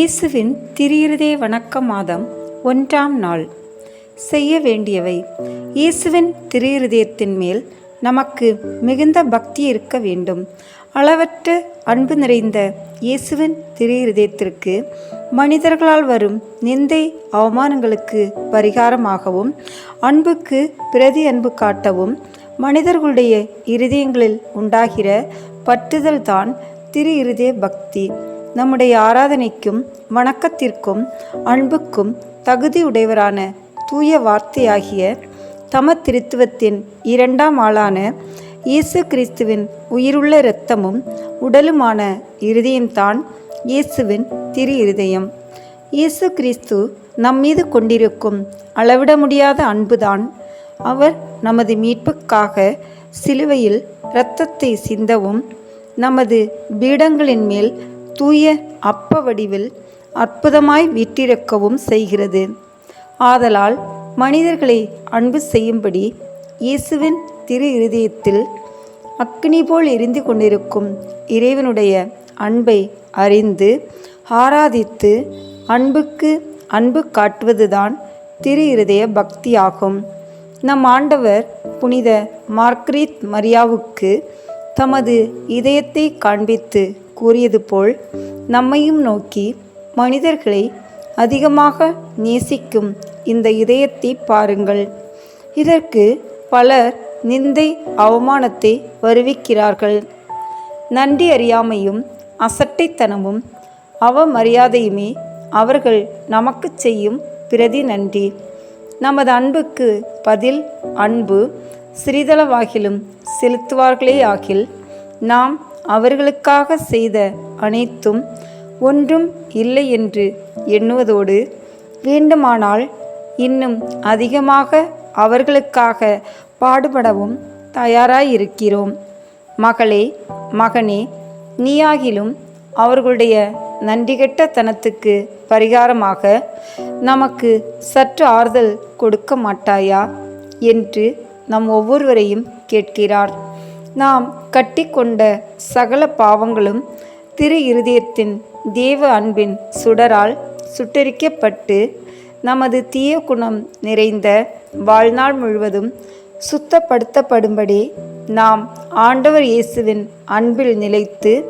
இயேசுவின் திரியிறதே வணக்க மாதம் ஒன்றாம் நாள். செய்ய வேண்டியவை இயேசுவின் திரியிறதயத்தின் மேல் நமக்கு மிகுந்த பக்தி இருக்க வேண்டும். அளவற்ற அன்பு நிறைந்த இயேசுவின் திரியிறதயத்திற்கு மனிதர்களால் வரும் நிந்தை அவமானங்களுக்கு பரிகாரமாகவும் அன்புக்கு பிரதி அன்பு காட்டவும் மனிதர்களுடைய இருதயங்களில் உண்டாகிற பற்றுதல் தான் திரு இருதய பக்தி. நம்முடைய ஆராதனைக்கும் வணக்கத்திற்கும் அன்புக்கும் தகுதியுடையவரான தூய வார்த்தையாகிய தம திருத்துவத்தின் இரண்டாம் ஆளான இயேசு கிறிஸ்துவின் உயிருள்ள இரத்தமும் உடலுமான இருதயம்தான் இயேசுவின் திரு இருதயம் இயேசு கிறிஸ்து நம்மீது கொண்டிருக்கும் அளவிட முடியாத அன்புதான். அவர் நமது மீட்புக்காக சிலுவையில் இரத்தத்தை சிந்தவும் நமது பீடங்களின் மேல் தூய அப்ப வடிவில் அற்புதமாய் வீற்றிருக்கவும் செய்கிறது. ஆதலால் மனிதர்களை அன்பு செய்யும்படி இயேசுவின் திரு இருதயத்தில் அக்னி போல் எரிந்து கொண்டிருக்கும் இறைவனுடைய அன்பை அறிந்து ஆராதித்து அன்புக்கு அன்பு காட்டுவதுதான் திரு இருதய பக்தியாகும். நம் ஆண்டவர் புனித மார்க்ரீத் மரியாவுக்கு தமது இதயத்தை காண்பித்து கூறியது போல் நம்மையும் நோக்கி மனிதர்களை அதிகமாக நேசிக்கும் இந்த இதயத்தை பாருங்கள். இதற்கு பலர் நிந்தை அவமானத்தை வருவிக்கிறார்கள். நன்றி அறியாமையும் அசட்டைத்தனமும் அவமரியாதையுமே அவர்கள் நமக்கு செய்யும் பிரதி நன்றி. நமது அன்புக்கு பதில் அன்பு சிறிதளவாகிலும் செலுத்துவார்களே ஆகில் நாம் அவர்களுக்காக செய்த அனைத்தும் ஒன்றும் இல்லை என்று எண்ணுவதோடு வேண்டுமானால் இன்னும் அதிகமாக அவர்களுக்காக பாடுபடவும் தயாராயிருக்கிறோம். மகளே மகனே நீயாகிலும் அவர்களுடைய நன்றிகெட்ட தனத்துக்கு பரிகாரமாக நமக்கு சற்று ஆறுதல் கொடுக்க மாட்டாயா? என்று நம் ஒவ்வொருவரையும் கேட்கிறார். நாம் கட்டிக்கொண்ட சகல பாவங்களும் திரு இருதயத்தின் தேவ அன்பின் சுடரால் சுட்டரிக்கப்பட்டு நமது தீய குணம் நிறைந்த வாழ்நாள் முழுவதும் சுத்தப்படுத்தப்படும்படி நாம் ஆண்டவர் இயேசுவின் அன்பில் நிலைத்து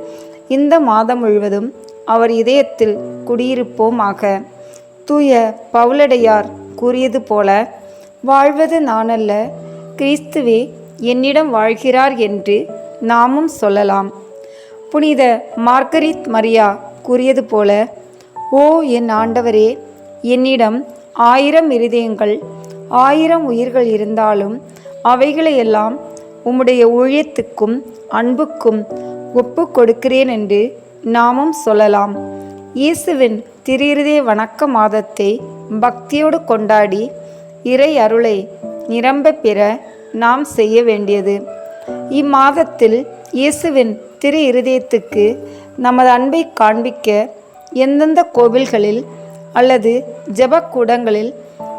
இந்த மாதம் முழுவதும் அவர் இதயத்தில் குடியிருப்போமாக. தூய பவுலடையார் கூறியது போல வாழ்வது நானல்ல கிறிஸ்துவே என்னிடம் வாழ்கிறார் என்று நாமும் சொல்லலாம். புனித மார்கரித் மரியா கூறியது போல ஓ என் ஆண்டவரே என்னிடம் ஆயிரம் இருதயங்கள் ஆயிரம் உயிர்கள் இருந்தாலும் அவைகளையெல்லாம் உம்முடைய ஊழியத்துக்கும் அன்புக்கும் ஒப்பு கொடுக்கிறேன் என்று நாமும் சொல்லலாம். இயேசுவின் திருஇருதய வணக்க மாதத்தை பக்தியோடு கொண்டாடி இறை அருளை நிரம்ப பெற நாம் செய்ய வேண்டியது. இம்மாதத்தில் இயேசுவின் திரு இருதயத்துக்கு நமது அன்பை காண்பிக்க எந்தெந்த கோவில்களில் அல்லது ஜபக்கூடங்களில்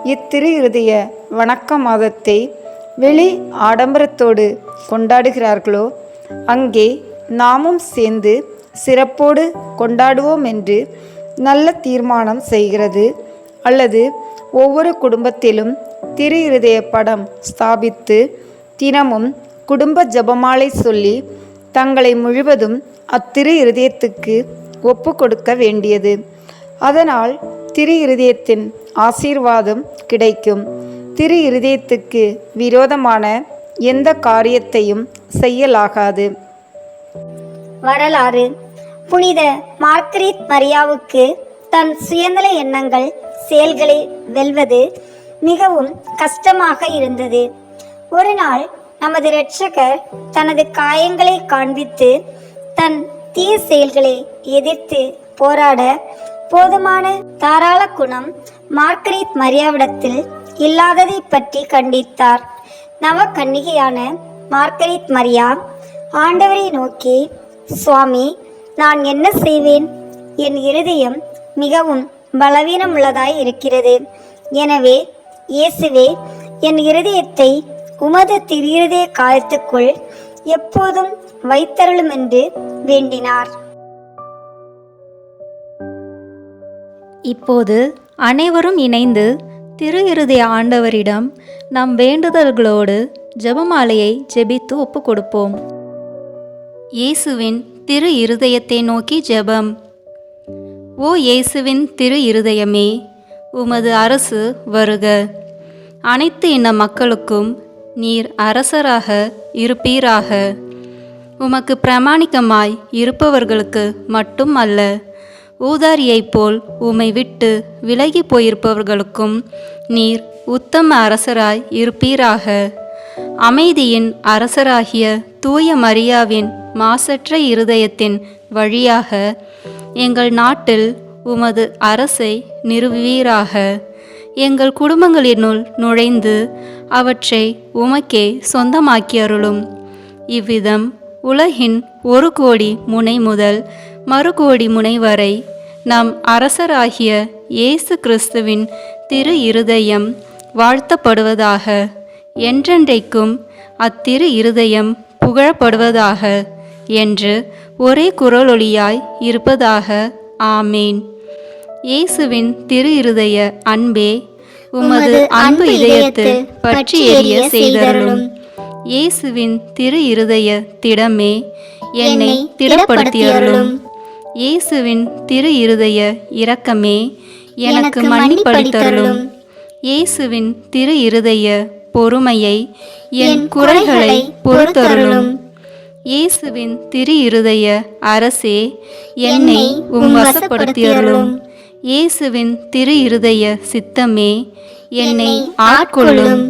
இத்திரு இருதய வணக்க மாதத்தை வெளி ஆடம்பரத்தோடு கொண்டாடுகிறார்களோ அங்கே நாமும் சேர்ந்து சிறப்போடு கொண்டாடுவோம் என்று நல்ல தீர்மானம் செய்கிறது. அல்லது ஒவ்வொரு குடும்பத்திலும் திரு இருதய படம் ஸ்தாபித்து தினமும் குடும்ப ஜபமாலை சொல்லி தங்களை முழுவதும் அத்திரு இருதயத்துக்கு ஒப்பு கொடுக்க வேண்டியது. அதனால் திரு இருதயத்தின் ஆசீர்வாதம் கிடைக்கும். திரு இருதயத்துக்கு விரோதமான எந்த காரியத்தையும் செய்யலாகாது. வரலாறு. புனித மார்கரீத் மரியாவுக்கு தன் சுயநல எண்ணங்கள் செயல்களை வெல்வது மிகவும் கஷ்டமாக இருந்தது. ஒரு நாள் நமது இரட்சகர் தனது காயங்களை காண்பித்து தன் தீய செயல்களை எதிர்த்து போராட போதுமான தாராள குணம் மார்கரீத் மரியாவிடத்தில் இல்லாததை பற்றி கண்டித்தார். நவ கன்னிகையான மார்கரீத் மரியா ஆண்டவரை நோக்கி சுவாமி நான் என்ன செய்வேன்? என் இருதயம் மிகவும் பலவீனமுள்ளதாய் இருக்கிறது. எனவே இயேசுவே என் இருதயத்தை உமது திருதய காலத்துக்குள் எப்போதும் வைத்தருளும் என்று வேண்டினார். இப்போது அனைவரும் இணைந்து திரு இருதய ஆண்டவரிடம் நம் வேண்டுதல்களோடு ஜெபமாலையை ஜெபித்து ஒப்பு கொடுப்போம் இயேசுவின் திரு இருதயத்தை நோக்கி ஜெபம். ஓ இயேசுவின் திரு இருதயமே உமது அரசு வருக. அனைத்து இன மக்களுக்கும் நீர் அரசராக இருப்பீராக. உமக்கு பிரமாணிக்கமாய் இருப்பவர்களுக்கு மட்டும் அல்ல. ஊதாரியைப் போல் உம்மை விட்டு விலகி போயிருப்பவர்களுக்கும் நீர் உத்தம அரசராய் இருப்பீராக. அமைதியின் அரசராகிய தூய மரியாவின் மாசற்ற இருதயத்தின் வழியாக எங்கள் நாட்டில் உமது அரசை நிறுவீராக எங்கள் குடும்பங்களினுள் நுழைந்து அவற்றை உமக்கே சொந்தமாக்கி அருளும் இவ்விதம் உலகின் ஒரு கோடி முனை முதல் மறு கோடி முனை வரை நம் அரசராகிய இயேசு கிறிஸ்துவின் திரு இருதயம் வாழ்த்தப்படுவதாக என்றென்றைக்கும் அத்திரு இருதயம் புகழப்படுவதாக என்று ஒரே குரலொளியாய் இருப்பதாக ஆமேன். இயேசுவின் திரு இருதய அன்பே உமது அன்பு இதயத்தில் பற்றி எரிய செய்தருளும். இயேசுவின் திரு இருதய திடமே என்னை திடப்படுத்தியருளும். இயேசுவின் திரு இருதய இரக்கமே எனக்கு மன்னிப்பளித்தருளும். இயேசுவின் திரு இருதய பொறுமையை என் குறைகளை பொறுத்தருளும். இயேசுவின் திரு இருதய அரசே என்னை உம் வசப்படுத்தியருளும். இயேசுவின் திரு இருதய சித்தமே என்னை ஆட்கொள்ளும்.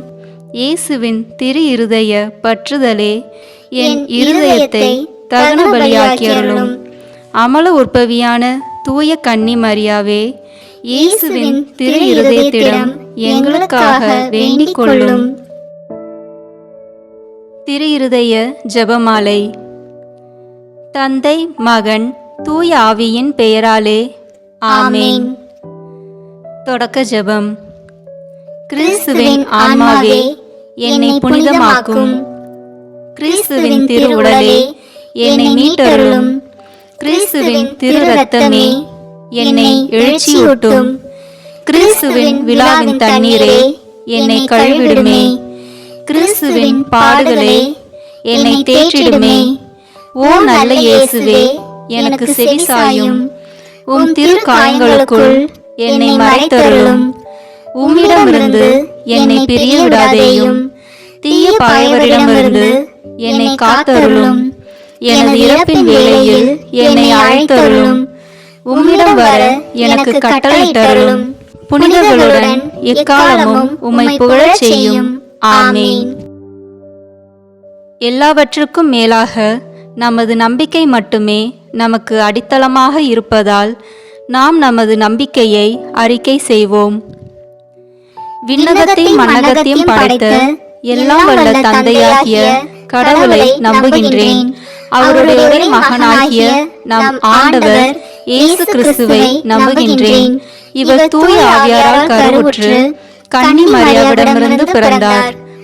இயேசுவின் திரு இருதய பற்றுதலே என் இருதயத்தை தகன பலியாக்கியருளும் அமல உற்பவியான தூய கன்னி மரியாவே இயேசுவின் திரு இருதயத்திடம் எங்களுக்காக வேண்டிக் கொள்ளும் திரு இருதய ஜெபமாலை. தந்தை மகன் தூய ஆவியின் பெயராலே ஆமேன். தொடக்க ஜெபம். கிறிஸ்துவின் ஆன்மாவே என்னை புனிதமாக்கும். கிறிஸ்துவின் திரு உடலே என்னை மீட்டருளும். கிறிஸ்துவின் திரு ரத்தமே என்னை எழுச்சியூட்டும். கிறிஸ்துவின் விழாவின் தண்ணீரே என்னை கழுவிடுமே. கிறிஸ்துவின் பாடுகளே என்னை தேற்றிடுமே. ஓ நல்ல இயேசுவே எனக்கு செவிசாயும் உம் திரு காயங்களுக்குள் என்னை மறைத்தருளும். உம்மிடமிருந்து என்னை பிரிய விடாதேயும் தீய பாயவரிடமிருந்து என்னை காத்தருளும். எனது இறப்பின் வேளையில் என்னை அழைத்தருளும். உம்மிடம் வர எனக்கு கட்டளையிட்டருளும். புனிதர்களுடன் எக்காலமும் உம்மை புகழச் செய்யும். ஆமேன். எல்லாவற்றுக்கும் மேலாக நமது நம்பிக்கை மட்டுமே நமக்கு அடித்தளமாக இருப்பதால் நாம் நமது நம்பிக்கையை அறிக்கை செய்வோம். விண்ணகத்தையும் மண்ணகத்தையும் படைத்த எல்லாம் வல்ல தந்தையாகிய கடவுளை நம்புகின்றேன். அவருடைய ஒரே மகனாகிய நம் ஆண்டவர் இயேசு கிறிஸ்துவை நம்புகின்றேன். இவர் தூய ஆவியாரால் கருவுற்று கன்னி மரியாவிடமிருந்து பிறந்தார்.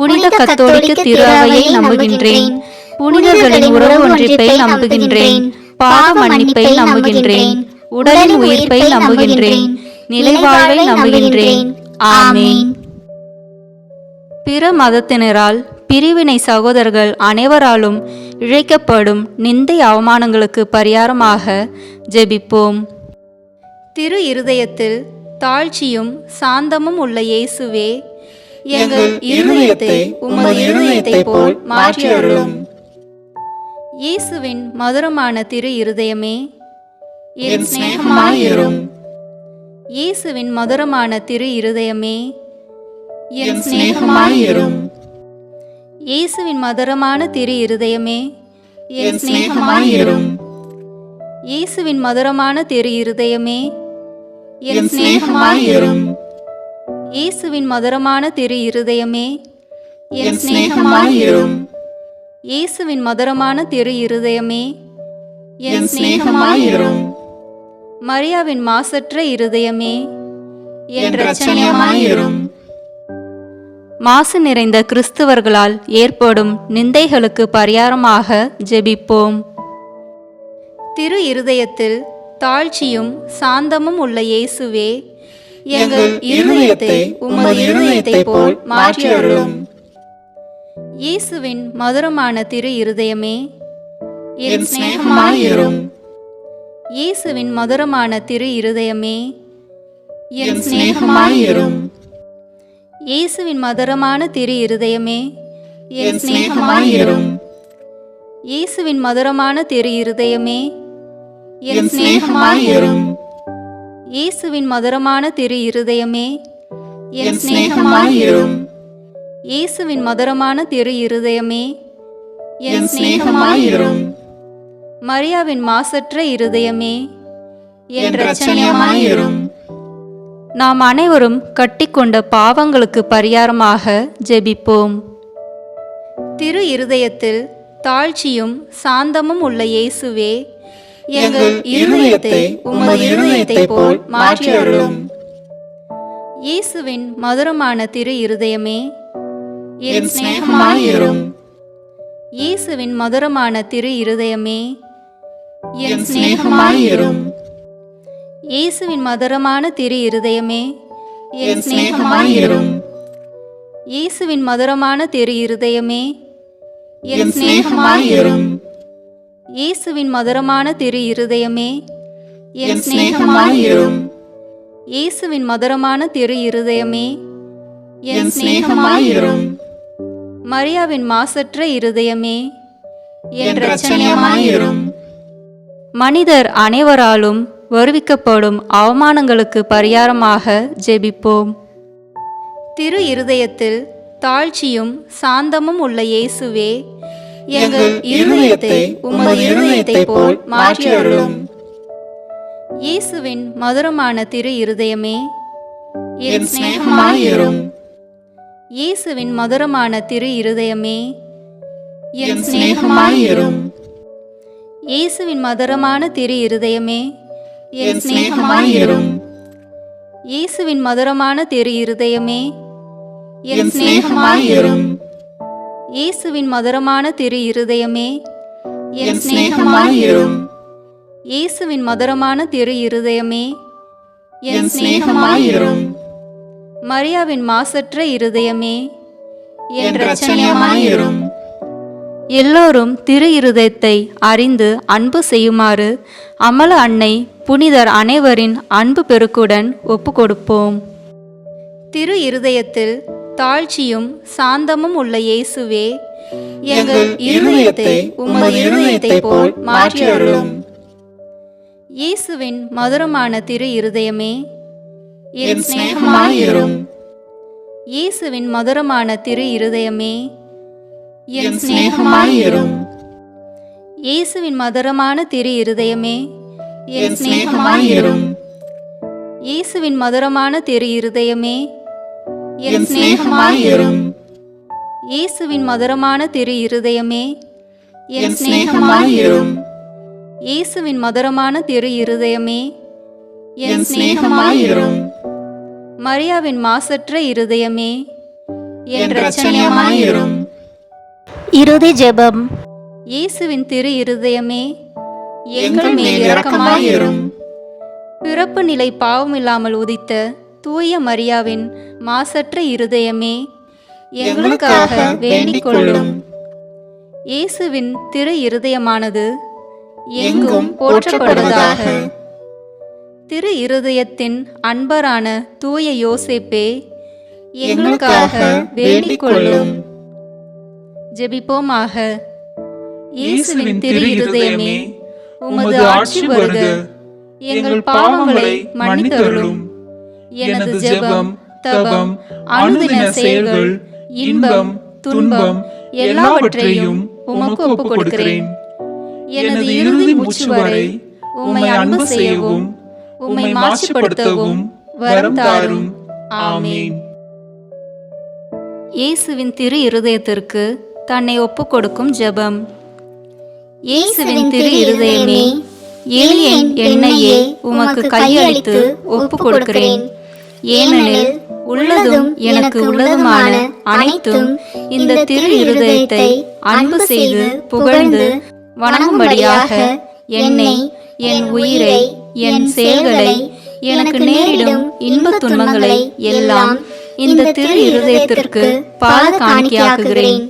புனித கத்தோலிக்க திரு அவையை நம்புகின்றேன். புனிதர்களின் உறவு ஒன்றிப்பை நம்புகின்றேன். பாவ மன்னிப்பை நம்புகின்றேன். உடலின் உயிர்ப்பை நம்புகின்றேன். நிலைவாழ்வை நம்புகின்றேன். ஆமேன். பிற மதத்தினரால் பிரிவினை சகோதரர்கள் அனைவராலும் இழைக்கப்படும் நிந்தை அவமானங்களுக்கு பரிகாரமாக ஜெபிப்போம். திரு இருதயத்தில் தாழ்ச்சியும் சாந்தமும் உள்ள இயேசுவே எங்கள் இருதயத்தை உமது இருதயத்தை போல் மாற்றி அருளும் இயேசுவின் மதுரமான திரு இருதயமே என் சிநேகமாயிரும். இயேசுவின் மதுரமான திரு இருதயமே என் சிநேகமாயிரும். இயேசுவின் மதுரமான திரு இருதயமே என் சிநேகமாயிரும். இயேசுவின் மதுரமான திரு இருதயமே என் சிநேகமாயிரும். இயேசுவின் மதுரமான திரு இருதயமே என் சிநேகமாயிரும். இயேசுவின் மதுரமான திரு இருதயமே என் சிநேகமாயிரும். மரியாவின் மாசற்ற இருதயமே என் இரட்சணியமாயிரும். மாசு நிறைந்த கிறிஸ்துவர்களால் ஏற்படும் நிந்தைகளுக்கு பரிகாரமாக ஜெபிப்போம். திரு இருதயத்தில் தாழ்ச்சியும் சாந்தமும் உள்ள இயேசுவே எங்கள் இருதயத்தை உமது இருதயத்தை போல் மாற்றி அருளும் இயேசுவின் மதுரமான திரு இருதயமே என் சிநேகமாயிரும் இயேசுவின் மதுரமான திரு இருதயமே என் சிநேகமாயிரும் இயேசுவின் மதுரமான திரு இருதயமே என் சிநேகமாயிரும் இயேசுவின் மதுரமான திரு இருதயமே என் சிநேகமாயிரும் இயேசுவின் மதுரமான திரு இருதயமே என் சிநேகமாயிரும் இயேசுவின் மதுரமான திரு இருதயமே என் சிநேகமாயிரும் மரியாவின் மாசற்ற இருதயமே என் இரட்சணியமாயிரும் நாம் அனைவரும் கட்டிக்கொண்ட பாவங்களுக்கு பரிகாரமாக ஜெபிப்போம். திரு இருதயத்தில் தாழ்ச்சியும் சாந்தமும் உள்ள இயேசுவே எங்கள் இருதயத்தை உமது இருதயத்தை போல் மாற்றி அருளும் இயேசுவின் மதுரமான திரு இருதயமே என் சிநேகமாயிரும் இயேசுவின் மதுரமான திரு இருதயமே என் சிநேகமாயிரும் இயேசுவின் மதுரமான திரு இருதயமே என் சிநேகமாயிரும் இயேசுவின் மதுரமான திரு இருதயமே என் சிநேகமாயிரும் இயேசுவின் மதுரமான திரு இருதயமே என் சிநேகமாயிரும். இயேசுவின் மதுரமான திரு இருதயமே என் சிநேகமாயிரும். மரியாவின் மாசற்ற இருதயமே என் இரட்சணியமாயிரும். மனிதர் அனைவராலும் வருவிக்கப்படும் அவமானங்களுக்கு பரிகாரமாக ஜெபிப்போம். திரு இருதயத்தில் தாழ்ச்சியும் சாந்தமும் உள்ள இயேசுவே எங்கள் இருதயத்தை உமது இருதயத்தை போல் மாற்றி அருளும் இயேசுவின் மதுரமான திரு இருதயமே என் சிநேகமாயிரும். இயேசுவின் மதுரமான திரு இருதயமே என் சிநேகமாயிரும். இயேசுவின் மதுரமான திரு இருதயமே என் சிநேகமாயிரும். இயேசுவின் மதுரமான திரு இருதயமே என் சிநேகமாயிரும். இயேசுவின் மதுரமான திரு இருதயமே என் சிநேகமாயிரும் இயேசுவின் மதுரமான திரு இருதயமே என் சிநேகமாயிரும் மரியாவின் மாசற்ற இருதயமே என் இரட்சணியமாயிரும் எல்லோரும் திரு இருதயத்தை அறிந்து அன்பு செய்யுமாறு அமல அன்னை புனிதர் அனைவரின் அன்பு பெருக்குடன் ஒப்புக்கொடுப்போம். திரு இருதயத்தில் தாழ்ச்சியும் சாந்தமும் உள்ள இயேசுவே எங்கள் இருதயத்தை உமது இருதயத்தை போல் மாற்றி அருளும் இயேசுவின் மதுரமான திரு இருதயமே என் சிநேகமாயிரும். இயேசுவின் மதுரமான திரு இருதயமே என் சிநேகமாயிரும். இயேசுவின் மதுரமான திரு இருதயமே என் சிநேகமாயிரும். இயேசுவின் மதுரமான திரு இருதயமே என் சிநேகமாயிரும் இயேசுவின் மதுரமான திரு இருதயமே என் சிநேகமாயிரும் இயேசுவின் மதுரமான திரு இருதயமே என் சிநேகமாயிரும் மரியாவின் மாசற்ற இருதயமே என் இரட்சணியமாயிரும் இறுதி ஜெபம். இயேசுவின் திரு இருதயமே எங்கள் மேல் இரக்கமாயிரும் பிறப்பு நிலை பாவமில்லாமல் உதித்த தூய மரியாவின் மாசற்ற இருதயமே எங்களுக்காக வேண்டிக் கொள்ளும் இயேசுவின் திரு இருதயமானது எங்கும் போற்றப்படுவதாக. திரு இருதயத்தின் அன்பரான தூய யோசேப்பே எங்களுக்காக வேண்டிக் கொள்ளும் ஜெபிப்போமாக. இயேசுவின் திரு இருதயமே உமது ஆட்சி வருக. எங்கள் பாவங்களை மன்னித்தருளும். எனது ஜெபம் தபம் அனுதின செயல்கள் இன்பம் துன்பம் எல்லாவற்றையும் உமக்கு ஒப்புக் கொடுக்கிறேன் எனது இறுதி மூச்சு வரை உம்மை அன்பு செய்யவும் உம்மை மாட்சிப்படுத்தவும் வரம் தாரும். ஆமேன். இயேசுவின் திரு இருதயத்திற்கு தன்னை ஒப்புக் கொடுக்கும் ஜெபம். இயேசுவின் திரு இருதயமே எளிய என்னையே உமக்கு கையளித்து ஒப்புக் கொடுக்கிறேன் ஏனெனில் உள்ளதும் எனக்கு உள்ளதுமான அனைத்தும் இந்த திரு இருதயத்தை அன்பு செய்து புகழ்ந்து வணங்கும்படியாக என்னை என் உயிரை என் செயல்களை எனக்கு நேரிடும் இன்பத் துன்பங்களை எல்லாம் இந்த திரு இருதயத்திற்கு பாத காணிக்கையாக்குகிறேன்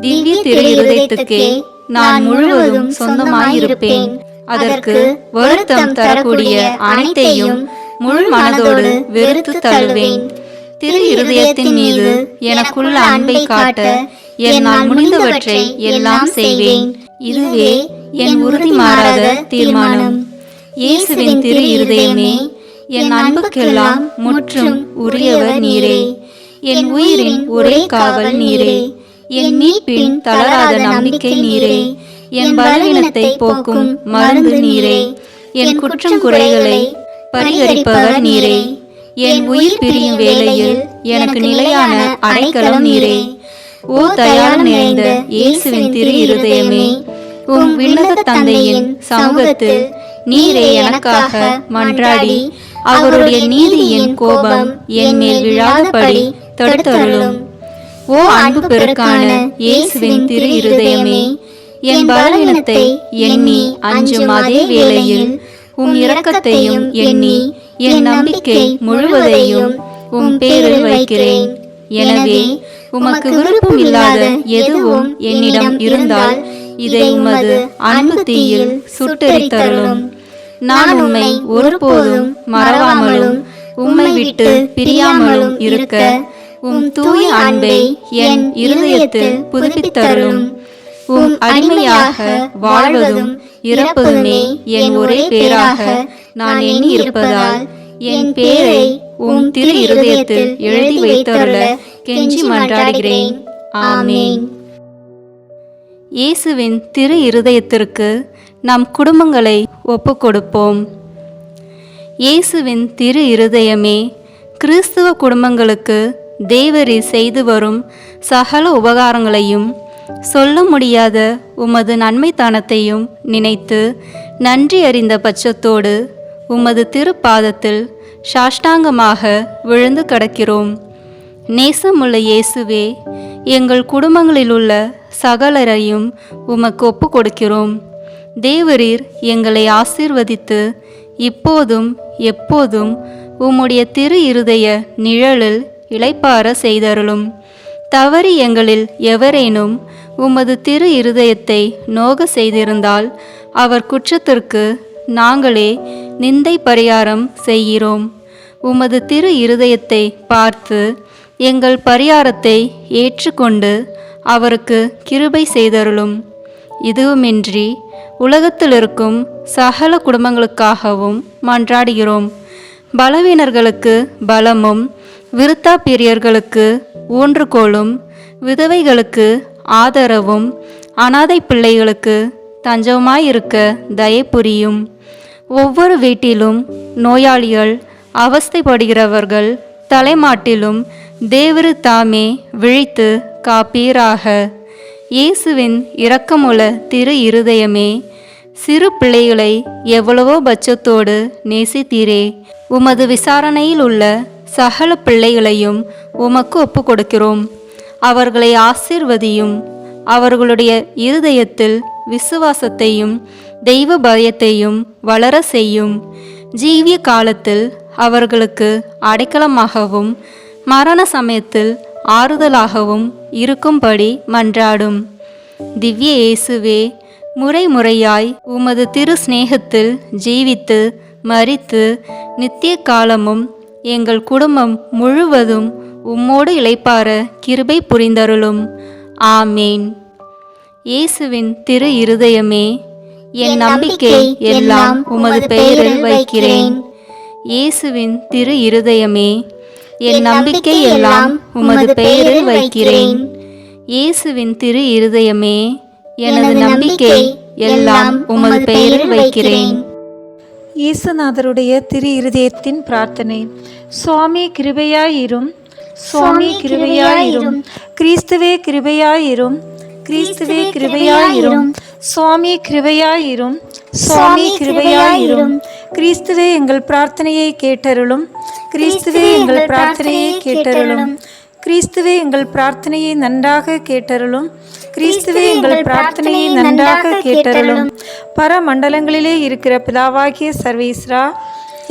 திவ்ய திரு இருதயத்துக்கே நான் முழுவதும் சொந்தமாயிருப்பேன். அதற்கு வருத்தம் தரக்கூடிய அனைத்தையும் முழு மனதோடு வெறுத்து தள்ளுவேன் திரு இருதயத்தின் மீது எனக்குள்ள அன்பை காட்ட என்னால் முடிந்தவற்றை எல்லாம் செய்வேன். இதுவே என் உறுதி மாறாத தீர்மானம். இயேசுவின் திரு இருதயமே என் அன்புக்கெல்லாம் முற்றும் உரியவர் நீரே. என் உயிரின் ஒரே காவல் நீரே. என் மீட்பின் தளராத நம்பிக்கை நீரே. என் பலவீனத்தை போக்கும் மருந்து நீரே. என் குற்றம் குறைகளை பரிகரிப்பவர் நீரே. என் உயிர் பிரியும் வேளையில் எனக்கு நிலையான அடைக்கலம் நீரே. ஓ தயார் நிறைந்த இயேசுவின் திரு இருதயமே உம் விண்ணக தந்தையின் சமூகத்தில் நீரே எனக்காக மன்றாடி. அவருடைய நீதியின் கோபம் என் மேல் விழாதபடி தடுத்தருளும். ஓ அன்பு பெருக்கான இயேசுவின் திரு இருதயமே என் பலவீனத்தை எண்ணி அஞ்சும் அதே வேளையில் உம் இரக்கத்தையும் எண்ணி என் நம்பிக்கை முழுவதையும் உம் பேரில் வைக்கிறேன். எனவே உமக்கு விருப்பம் இல்லாத எதுவும் என்னிடம் இருந்தால் இதை உமது அன்பு தீயில் சுட்டெரித்தருளும். நான் உம்மை ஒருபோதும் மறவாமலும் உம்மை விட்டு பிரியாமலும் இருக்க உம் தூய அன்பை என் இருதயத்தில் புதுப்பித்தருளும். உம் அடிமையாக வாழ்வதும் இறப்பதுமே என் ஒரே பேராக நான் எண்ணி இருப்பதால் என் பேரை உம் திரு இருதயத்தில் எழுதி வைத்தருள கெஞ்சி மன்றாடுகிறேன். ஆமேன். இயேசுவின் திரு இருதயத்திற்கு நம் குடும்பங்களை ஒப்புக்கொடுப்போம். இயேசுவின் திரு இருதயமே கிறிஸ்துவ குடும்பங்களுக்கு தேவரி செய்து வரும் சகல உபகாரங்களையும் சொல்ல முடியாத உமது நன்மைத்தானத்தையும் நினைத்து நன்றி அறிந்த பட்சத்தோடு உமது திருப்பாதத்தில் சாஷ்டாங்கமாக விழுந்து கடக்கிறோம். நேசமுள்ள இயேசுவே எங்கள் குடும்பங்களில் உள்ள சகலரையும் உமக்கு ஒப்பு கொடுக்கிறோம் தேவரீர் எங்களை ஆசீர்வதித்து இப்போதும் எப்போதும் உம்முடைய திரு இருதய நிழலில் இளைப்பார செய்தருளும். தவறி எங்களில் எவரேனும் உமது திரு இருதயத்தை நோக செய்திருந்தால் அவர் குற்றத்திற்கு நாங்களே நிந்தை பரிகாரம் செய்கிறோம். உமது திரு இருதயத்தை பார்த்து எங்கள் பரிகாரத்தை ஏற்றுக்கொண்டு அவருக்கு கிருபை செய்தருளும். இதுவுமின்றி உலகத்தில் இருக்கும் சகல குடும்பங்களுக்காகவும் மன்றாடுகிறோம். பலவீனர்களுக்கு பலமும் விருத்தாப்பிரியர்களுக்கு ஊன்றுகோலும் விதவைகளுக்கு ஆதரவும் அனாதை பிள்ளைகளுக்கு தஞ்சமாயிருக்க தயை புரியும். ஒவ்வொரு வீட்டிலும் நோயாளிகள் அவஸ்தைப்படுகிறவர்கள் தலைமாட்டிலும் தேவரு தாமே விழித்து காப்பீராக. இயேசுவின் இரக்கமுள்ள திரு இருதயமே சிறு பிள்ளைகளை எவ்வளவோ பட்சத்தோடு நேசித்தீரே. உமது விசாரணையில் உள்ள சகல பிள்ளைகளையும் உமக்கு ஒப்பு கொடுக்கிறோம் அவர்களை ஆசீர்வதியும் அவர்களுடைய இருதயத்தில் விசுவாசத்தையும் தெய்வ பயத்தையும் வளர செய்யும். ஜீவிய காலத்தில் அவர்களுக்கு அடைக்கலமாகவும் மரண சமயத்தில் ஆறுதலாகவும் இருக்கும்படி மன்றாடும். திவ்ய இயேசுவே முறை முறையாய் உமது திரு சிநேகத்தில் ஜீவித்து மறித்து நித்திய காலமும் எங்கள் குடும்பம் முழுவதும் உம்மோடு இளைப்பார கிருபை புரிந்தருளும். ஆமேன். இயேசுவின் திரு இருதயமே என் நம்பிக்கை எல்லாம் உமது பெயரில் வைக்கிறேன். இயேசுவின் திரு இருதயமே என் நம்பிக்கை எல்லாம் உமது பெயரில் வைக்கிறேன். இயேசுவின் திரு இருதயமே எனது நம்பிக்கை எல்லாம் உமது பெயரில் வைக்கிறேன். இயேசுநாதருடைய திரு இருதயத்தின் பிரார்த்தனை. சுவாமி கிருபையாயிரும். சுவாமி கிருபையாயிரும். கிறிஸ்துவே கிருபையாயிரும். கிறிஸ்துவே கிருபையாயிரும். சுவாமி கிருபையாயிரும். சுவாமி கிருபையாயிரும். கிறிஸ்துவே எங்கள் பிரார்த்தனையை கேட்டருளும். கிறிஸ்துவே எங்கள் பிரார்த்தனையை கேட்டருளும். கிறிஸ்துவே எங்கள் பிரார்த்தனையை நன்றாக கேட்டருளும். கிறிஸ்துவே எங்கள் பிரார்த்தனையை நன்றாக கேட்டருளும். பரமண்டலங்களிலே இருக்கிற பிதாவாகிய சர்வீஸ்ரா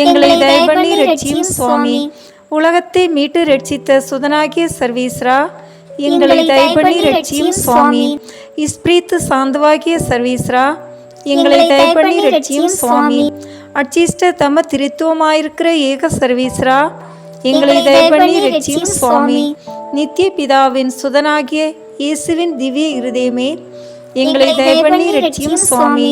எங்களை தயபண்ணி ரட்சியும் சுவாமி. உலகத்தை மீட்டு ரட்சித்த சுதனாகிய சர்வீஸ்ரா எங்களை தயபண்ணி ரட்சியும் சுவாமி. இஸ்பிரீத்து சாந்துவாகிய சர்வீஸ்ரா எங்களை தயபண்ணி ரட்சியும் சுவாமி. அச்சிஷ்ட தம திருத்துவமாயிருக்கிற ஏக சர்வீஸ்ரா எங்களை தயபண்ணி ரட்சியும் சுவாமி. நித்திய பிதாவின் சுதனாகிய இயேசுவின் திவ்ய இருதயமே எங்களை தயபண்ணி ரட்சியும் சுவாமி.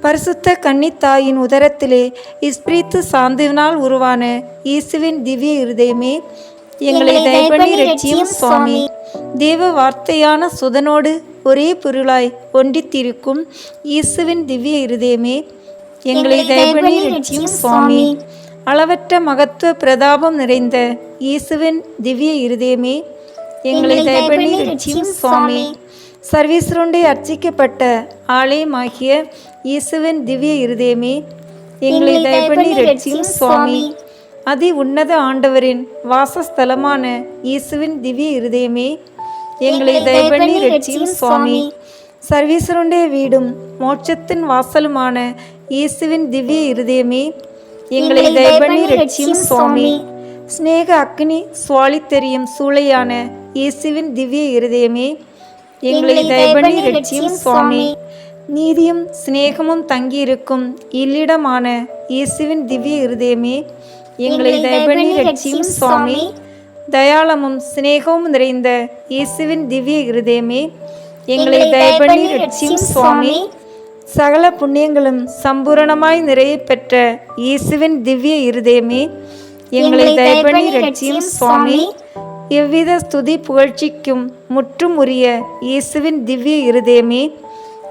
பரிசுத்த கன்னித்தாயின் உதரத்திலே இஸ்பிரித்து சாந்துவினால் உருவான இயேசுவின் திவ்ய இருதயமே எங்களை தயபண்ணி ரட்சியும் சுவாமி. தேவ வார்த்தையான சுதனோடு ஒரே பொருளாய் ஒன்றித்திருக்கும் இயேசுவின் திவ்ய இருதயமே எங்களை தயபண்ணி ரட்சியும் சுவாமி. அளவற்ற மகத்துவ பிரதாபம் நிறைந்த இயேசுவின் திவ்ய இருதயமே எங்களை தயபண்ணி ரட்சியும் சுவாமி. சர்வீஸ்ருண்டை அர்ச்சிக்கப்பட்ட ஆலயமாகிய இயேசுவின் திவ்ய இருதயமே எங்களை தயபண்ணி ரட்சியும் சுவாமி. அதி உன்னத ஆண்டவரின் வாசஸ்தலமான இயேசுவின் திவ்ய இருதயமே எங்களை தயபண்ணி ரட்சியும் சுவாமி. சர்வீஸ்ருண்டே வீடும் மோட்சத்தின் வாசலுமான இயேசுவின் திவ்ய இருதயமே எங்களை தயபண்ணி ரட்சியும் சுவாமி. ஸ்நேக அக்னி சுவாலித்தெரியும் சூளையான இயேசுவின் திவ்ய இருதயமே எங்களை தயபண்ணி ரட்சியும் சுவாமி. நீதியும் சிநேகமும் தங்கியிருக்கும் இல்லிடமான இயேசுவின் திவ்ய இருதயமே எங்களை தயபண்ணி ரட்சியும் சுவாமி. தயாளமும் சிநேகமும் நிறைந்த இயேசுவின் திவ்ய இருதயமே எங்களை தயபண்ணி ரட்சியும் சுவாமி. சகல புண்ணியங்களும் சம்பூரணமாய் நிறைய பெற்ற இயேசுவின் திவ்ய இருதயமே எங்களை தயபண்ணி ரட்சியும் சுவாமி எவ்வித ஸ்துதி புகழ்ச்சிக்கும் முற்றும் உரிய இயேசுவின் திவ்ய இருதயமே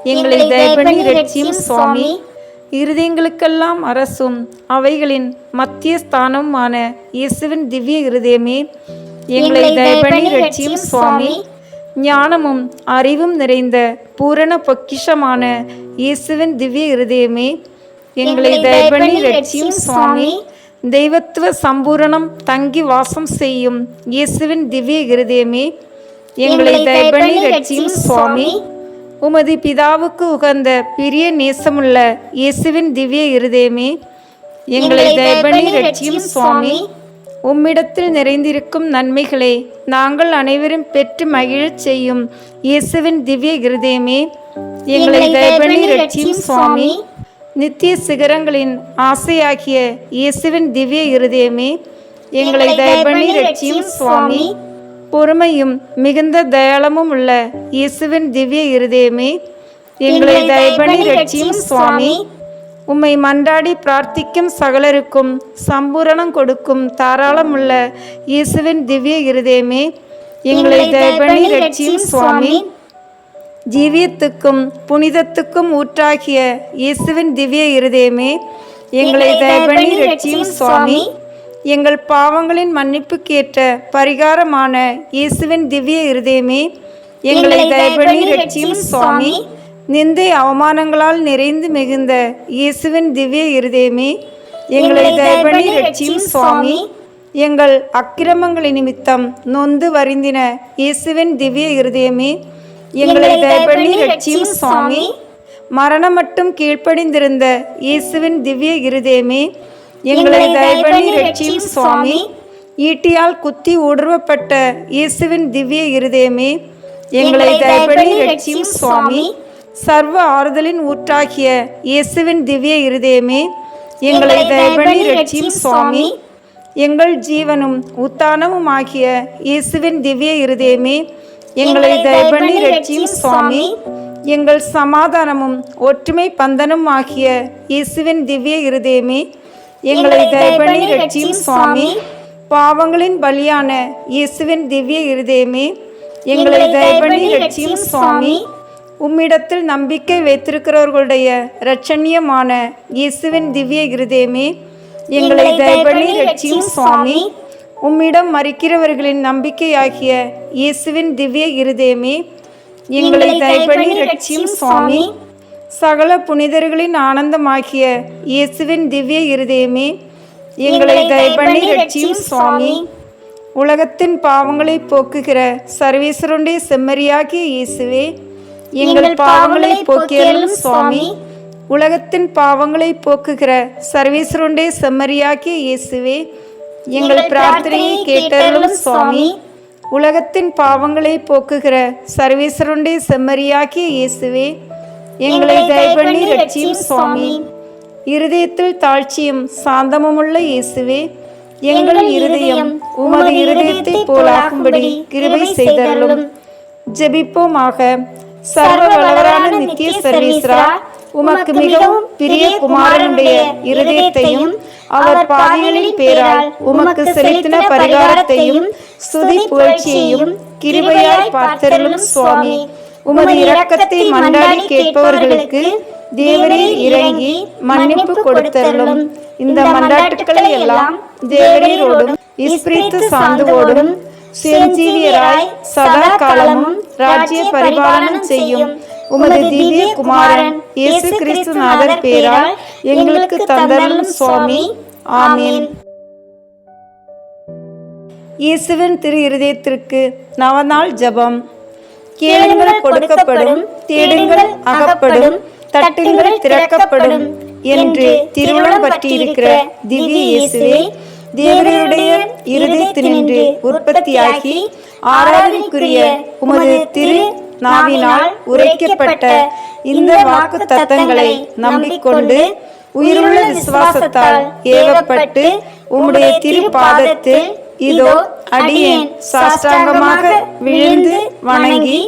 எங்களை தயபண்ணி ரட்சியும் சுவாமி. இருதயங்களுக்கெல்லாம் அரசும் அவைகளின் மத்திய ஸ்தானமுமான இயேசுவின் திவ்ய இருதயமே எங்களை தயபண்ணி ரட்சியும் சுவாமி. ஞானமும் அறிவும் நிறைந்த பூரண பொக்கிஷமான இயேசுவின் திவ்ய இருதயமே எங்களை தயபண்ணி ரட்சியும் சுவாமி. தெய்வத்துவ சம்பூரணம் தங்கி வாசம் செய்யும் இயேசுவின் திவ்ய இருதயமே எங்களை தயபண்ணி ரட்சியும் சுவாமி. உமது பிதாவுக்கு உகந்த பிரிய நேசமுள்ள இயேசுவின் திவ்ய இருதயமே எங்களை தயபண்ணி ரட்சியும் சுவாமி. உம்மிடத்தில் நிறைந்திருக்கும் நன்மைகளை நாங்கள் அனைவரும் பெற்று மகிழச் செய்யும் இயேசுவின் திவ்ய இருதயமே. எங்களை தயபண்ணி ரட்சியும் சுவாமி. நித்திய சிகரங்களின் ஆசையாகிய இயேசுவின் திவ்ய இருதயமே. எங்களை தயபண்ணி ரட்சியும் சுவாமி. பொறுமையும் மிகுந்த தயாளமும் உள்ள இயேசுவின் திவ்ய இருதயமே. எங்களை தயபண்ணி ரட்சியும் சுவாமி. உம்மை மன்றாடி பிரார்த்திக்கும் சகலருக்கும் சம்பூரணம் கொடுக்கும் தாராளமுள்ள இயேசுவின் திவ்ய இருதயமே. எங்களை தயபண்ணி ரட்சியும் சுவாமி. ஜீவியத்துக்கும் புனிதத்துக்கும் ஊற்றாகிய இயேசுவின் திவ்ய இருதயமே. எங்களை தயபண்ணி ரட்சியும் சுவாமி. எங்கள் பாவங்களின் மன்னிப்புக்கேற்ற பரிகாரமான இயேசுவின் திவ்ய இருதயமே. எங்களை தயபண்ணி ரட்சியும் சுவாமி. நிந்தை அவமானங்களால் நிறைந்து மிகுந்த இயேசுவின் திவ்ய இருதயமே எங்களை தயபண்ணி ரட்சியும் சுவாமி. எங்கள் அக்கிரமங்களை நிமித்தம் நொந்து வருந்தின இயேசுவின் திவ்ய இருதயமே எங்களை தயபண்ணி ரட்சியும் சுவாமி. மரணம் மட்டும் கீழ்ப்படிந்திருந்த இயேசுவின் திவ்ய இருதயமே எங்களை தயபண்ணி ரட்சியும் சுவாமி. ஈட்டியால் குத்தி ஊடுருவப்பட்ட இயேசுவின் திவ்ய இருதயமே எங்களை தயபண்ணி ரட்சியும் சுவாமி. சர்வ ஆறுதலின் ஊற்றாகிய இயேசுவின் திவ்ய இருதயமே எங்களை தயபண்ணி ரட்சியும் சுவாமி. எங்கள் ஜீவனும் உத்தானமும் ஆகிய இயேசுவின் திவ்ய இருதயமே எங்களை தயபண்ணி ரட்சியும் சுவாமி. எங்கள் சமாதானமும் ஒற்றுமை பந்தனும் ஆகிய இயேசுவின் திவ்ய இருதயமே எங்களை தயபண்ணி ரட்சியும் சுவாமி. பாவங்களின் பலியான இயேசுவின் திவ்ய இருதயமே எங்களை தயபண்ணி ரட்சியும் சுவாமி. உம்மிடத்தில் நம்பிக்கை வைத்திருக்கிறவர்களுடைய இரட்சண்யமான இயேசுவின் திவ்ய இருதயமே எங்களை தயபண்ணி ரட்சியும் சுவாமி. உம்மிடம் மறிக்கிறவர்களின் நம்பிக்கையாகிய இயேசுவின் திவ்ய இருதயமே எங்களை தயபண்ணி ரட்சியும் சுவாமி. சகல புனிதர்களின் ஆனந்தமாகிய இயேசுவின் திவ்ய இருதயமே எங்களை தயபண்ணி ரட்சியும் சுவாமி. உலகத்தின் பாவங்களை போக்குகிற சர்வேஸ்வருடைய செம்மறியாகிய இயேசுவே எங்கள் பாவங்களை போக்கியருளும் சுவாமி. உலகத்தின் பாவங்களை போக்குகிற சர்வேஸ்வருடைய செம்மறியாகிய இயேசுவே எங்கள் பிரார்த்தனையை கேட்டருளும் சுவாமி. உலகத்தின் பாவங்களை போக்குகிற சர்வேஸ்வருடைய செம்மறியாகிய இயேசுவே எங்களை தயபண்ணி ரட்சியும் சுவாமி. இருதயத்தில் தாழ்ச்சியும் சாந்தமுமுள்ள இயேசுவே எங்கள் இருதயம் உமது இருதயத்தை போலாகும்படி கிருபை செய்தருளும். ஜெபிப்போமாக. சர்வ வல்லவரான நித்திய சர்வீஸ்ரா உமக்கு மிகவும் பிரிய குமாரனுடைய இருதயத்தையும் அவர் பாதைகளின் பேரால் உமக்கு செலுத்தின பரிகாரத்தையும் ஸ்துதி புகழ்ச்சியையும் கிருபையாய் பார்த்தருளும் சுவாமி. உமது இரக்கத்தை மன்றாடி கேட்பவர்களுக்கு தேவரீர் இறங்கி மன்னிப்பு கொடுத்தருளும். இந்த மன்றாட்டுக்களை எல்லாம் தேவரீரோடும் இஸ்பிரித்து சாந்துவோடும் செஞ்சீவியராய் சதா காலமும் ராஜ்ய பரிபாலனம் செய்யும் உமது திவ்ய குமாரன் இயேசு கிறிஸ்துநாதர் பேரால் எங்களுக்கு தந்தருளும் சுவாமி. ஆமீன். இயேசுவின் திரு இருதயத்திற்கு நவநாள் ஜபம். கேளுங்கள் கொடுக்கப்படும் தேடுங்கள் அகப்படும் தட்டுங்கள் திறக்கப்படும் என்று திருமணம் பற்றியிருக்கிற திவ்ய இயேசுவே தேவருடைய இருதயத்தினின்று உற்பத்தியாகி ஆராதனைக்குரிய உமது திரு நாவினால் உரைக்கப்பட்ட இந்த வாக்கு தத்தங்களை நம்பிக்கொண்டு உயிருள்ள விசுவாசத்தால் ஏவப்பட்டு உம்முடைய திருப்பாதத்தில் இதோ அடியேன். சாஷ்டாங்கமாக விழுந்து வணங்கி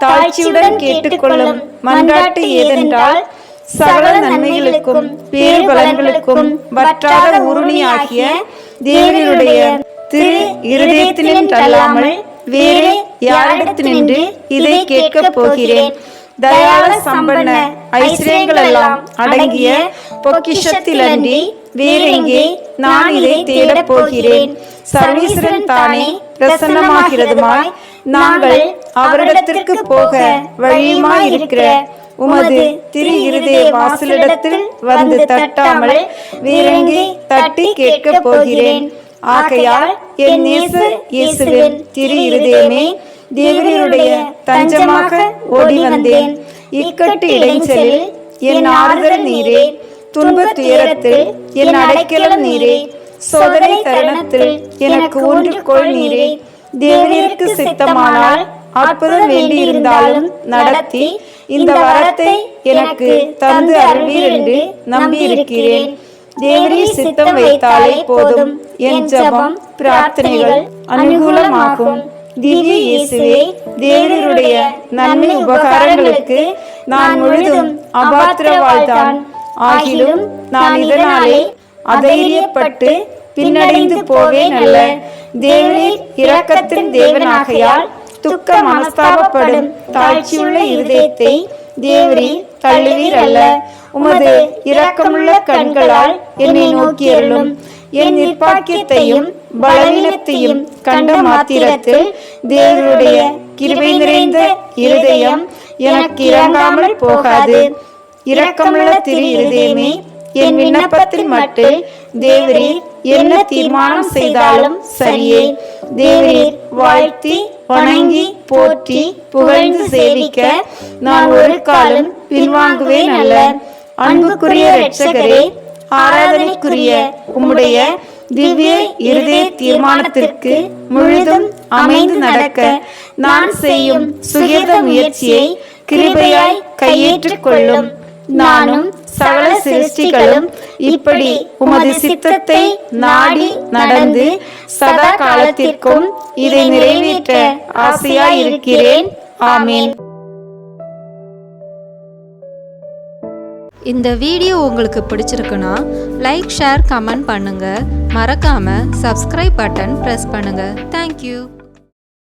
தாழ்ச்சியுடன் கேட்டுக்கொள்ளும் மன்றாட்டு ஏதென்றால் சகல நன்மைகளுக்கும் பேர்பலன்களுக்கும் வற்றாத உருணியாகிய தேவனுடைய திரு இருதயத்தினின்றல்லாமல் வேறு யாரிடத்தினின்று இதை கேட்கப் போகிறேன். தயாள சம்பன்ன ஐஸ்வர்யங்களெல்லாம் அடங்கிய பொக்கிஷத்திலன்றி வேறெங்கே நான் இதை தேடப் போகிறேன். சர்வீஸ்வரன் தானே பிரசன்னமாகிறதுமாய் நாங்கள் அவரிடத்திற்கு போக வழியுமாய் இருக்கிற உமது திரு இருதய வாசலிடத்தில் வந்து தட்டாமல் வீரங்கி தட்டி கேட்கப் போகிறேன். ஆகையால் என் நேச இயேசுவின் திரு இருதயமே தேவரீருடைய தஞ்சமாக ஓடி வந்தேன். இக்கட்டு இடைஞ்சலில் என் ஆறுதல் நீரே துன்பத் துயரத்தில் என் அடைக்கலம் நீரே சோதனை தருணத்தில் எனக்கு ஒன்றுகோள் நீரே. தேவனிற்கு சித்தமானால் அற்புதம் வேண்டியிருந்தாலும் நடத்தி இந்த வரத்தை எனக்கு தந்து அருள்வீர் என்று நம்பியிருக்கிறேன். தேவரீர் சித்தம் வைத்தாலே போதும். என் ஜெபம் பிரார்த்தனைகள் அனுகூலமாகும். திவ்ய இயேசுவே தேவருடைய நன்மை உபகாரங்களுக்கு நான் முழுதும் அபாத்திரவாழ்தான். ஆகிலும் நான் இதனாலே அதைரியப்பட்டு பின்னடைந்து போவேன் அல்ல. தேவரீர் இரக்கத்தின் தேவனாகையால் துக்க மனஸ்தாபப்படும் தாழ்ச்சியுள்ள இருதயத்தை தேவரீர் தள்ளுவீர் அல்ல. உமது இரக்கமுள்ள கண்களால் என்னை நோக்கி அருளும். என் நிர்பாக்கியத்தையும் பலவீனத்தையும் கண்ட மாத்திரத்தில் தேவருடைய கிருபை நிறைந்த இருதயம் எனக்கு இறங்காமல் போகாது. இரக்கமுள்ள திரு இருதயமே என் விண்ணப்பத்தில் மட்டும் தேவரீர் என்ன தீர்மானம் செய்தாலும் சரியே. தேவரீர் வாழ்த்தி வணங்கி போற்றி புகழ்ந்து சேவிக்க நான் ஒரு காலம் பின்வாங்குவேன் அல்ல. அன்புக்குரிய ரட்சகரே ஆராதனைக்குரிய உம்முடைய திவ்ய இருதய தீர்மானத்திற்கு முழுதும் அமைந்து நடக்க நான் செய்யும் சுயத முயற்சியை கிருபையாய் கையேற்றுக் கொள்ளும். நானும் சகல சிருஷ்டிகளும் இப்படி உமது சித்தத்தை நாடி நடந்து சதா காலத்திற்கும் இதை நிறைவேற்ற ஆசையாய் இருக்கிறேன் ஆமீன். இந்த வீடியோ உங்களுக்கு பிடிச்சிருக்குன்னா லைக் ஷேர் கமெண்ட் பண்ணுங்கள் மறக்காமல் சப்ஸ்கிரைப் பட்டன் ப்ரெஸ் பண்ணுங்கள் தேங்க்யூ